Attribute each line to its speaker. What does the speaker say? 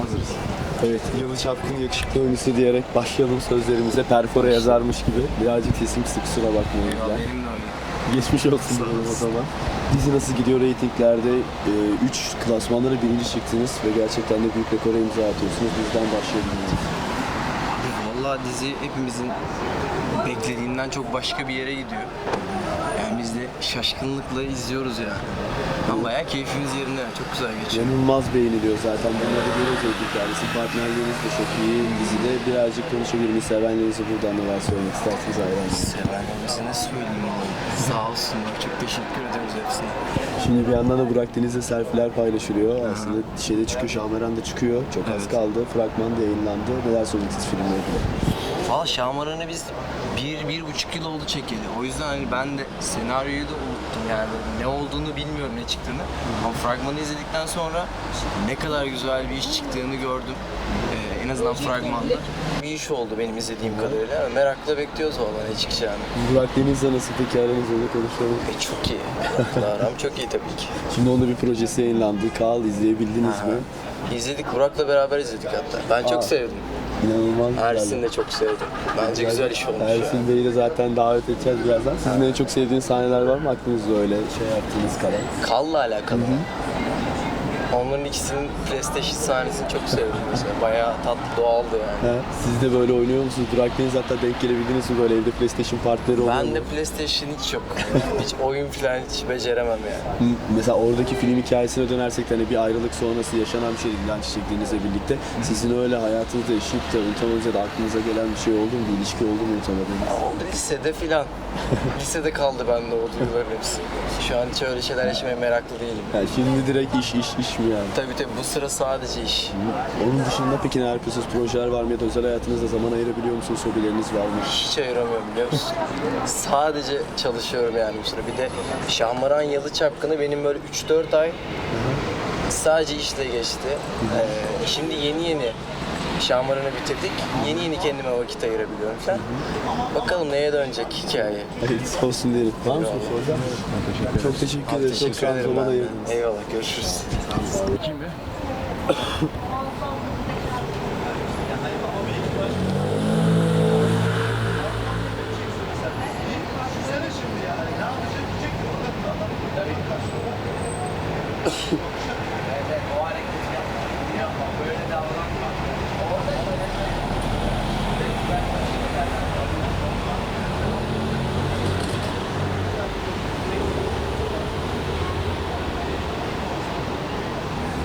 Speaker 1: Hazırız. Evet, Yalı Çapkın yakışıklı oyuncusu diyerek başlayalım sözlerimize. Perfora yazarmış gibi. Birazcık sesim kısık kusura bakmayın.
Speaker 2: Benim de öyle.
Speaker 1: Geçmiş olsun o zaman. Dizi nasıl gidiyor reytinglerde? 3 klasmanlara birinci çıktınız ve gerçekten de büyük rekora imza atıyorsunuz. Bizden başlayabiliriz.
Speaker 2: Abi Vallahi dizi hepimizin beklediğinden çok başka bir yere gidiyor. De şaşkınlıkla izliyoruz yani. Ama bayağı keyfimiz yerinde yani. Çok güzel geçiyor.
Speaker 1: Yanılmaz beğeniliyor zaten. Bunları görüyoruz. Sizin partnerleriniz de çok iyi. Dizide birazcık konuşabilir miyiz? Sevenlerinize buradan neler söylemek istersiniz hayranınız?
Speaker 2: Sevenlerimize ne söyleyeyim oğlum. Sağ olsunlar. Çok teşekkür ediyoruz hepsine.
Speaker 1: Şimdi bir yandan da Burak Deniz'le selfie'ler paylaşılıyor. Aslında şeyde çıkıyor, Şahmeran da çıkıyor. Çok az
Speaker 2: Evet.
Speaker 1: kaldı. Fragman da yayınlandı. Neler söyleyeceksiniz filmle ilgili?
Speaker 2: Valla Şahmaran'ı biz bir, bir buçuk yıl oldu çekeli. O yüzden hani ben de senaryoyu da unuttum yani ne olduğunu bilmiyorum ne çıktığını. Ama fragmanı izledikten sonra ne kadar güzel bir iş çıktığını gördüm. Ee, en azından fragmanda. Bir iş oldu benim izlediğim kadarıyla. Merakla bekliyoruz valla ne çıkacağını.
Speaker 1: Burak Deniz'le nasıl peki aranız öyle konuşalım.
Speaker 2: E, çok iyi. Aram çok iyi tabii ki.
Speaker 1: Şimdi onun bir projesi yayınlandı. Kal izleyebildiniz mi?
Speaker 2: İzledik, Burak'la beraber izledik hatta. Ben çok
Speaker 1: Aa.
Speaker 2: sevdim.
Speaker 1: İnanılmaz
Speaker 2: Ersin de çok sevdim. Bence güzel iş olmuş
Speaker 1: Ersin
Speaker 2: yani.
Speaker 1: Bey'i de zaten davet edeceğiz birazdan. Sizin en çok sevdiğiniz sahneler var mı aklınızda öyle şey yaptığınız kalan?
Speaker 2: Kalla alakalı. Onların ikisinin PlayStation sahnesini çok sevdim mesela. Bayağı tatlı, doğaldı yani.
Speaker 1: He? Siz de böyle oynuyor musunuz? Burak Deniz hatta denk gelebildiniz mi böyle evde PlayStation partileri oluyor
Speaker 2: Ben de PlayStation hiç yok. hiç oyun falan hiç beceremem yani.
Speaker 1: Mesela oradaki film hikayesine dönersek de hani bir ayrılık sonrası yaşanan bir şey Dilan Çiçekliğinizle birlikte. Sizin öyle hayatınızda yaşayıp da unutamadığınız ya da aklınıza gelen bir şey oldu mu? Bir ilişki oldu mu unutamadığınız?
Speaker 2: O lisede filan. Lisede kaldı bende o duyguların hepsi. Şu an hiç öyle şeyler yaşamaya meraklı değilim.
Speaker 1: Yani şimdi direkt iş iş iş mi yani?
Speaker 2: Tabii tabii bu sıra sadece iş.
Speaker 1: Onun dışında peki neler yapıyorsunuz? Projeler var mı ya da özel hayatınızda zaman ayırabiliyor musunuz? Hobileriniz var mı?
Speaker 2: Hiç ayıramıyorum biliyor musun? Sadece çalışıyorum yani bu sıra. Bir de Şahmaran Yalı Çapkını benim böyle 3-4 ay sadece işle geçti. Ee, şimdi yeni yeni Şamarını bitirdik. Yeni yeni kendime vakit ayırabiliyorum falan. Bakalım neye dönecek hikaye.
Speaker 1: Hayırlısı olsun diyelim. Var mı soru soracağım? Çok teşekkür ederim. Çok sağ olun. Zaman ayırdınız.
Speaker 2: Eyvallah. Görüşürüz. Kim be? Thank.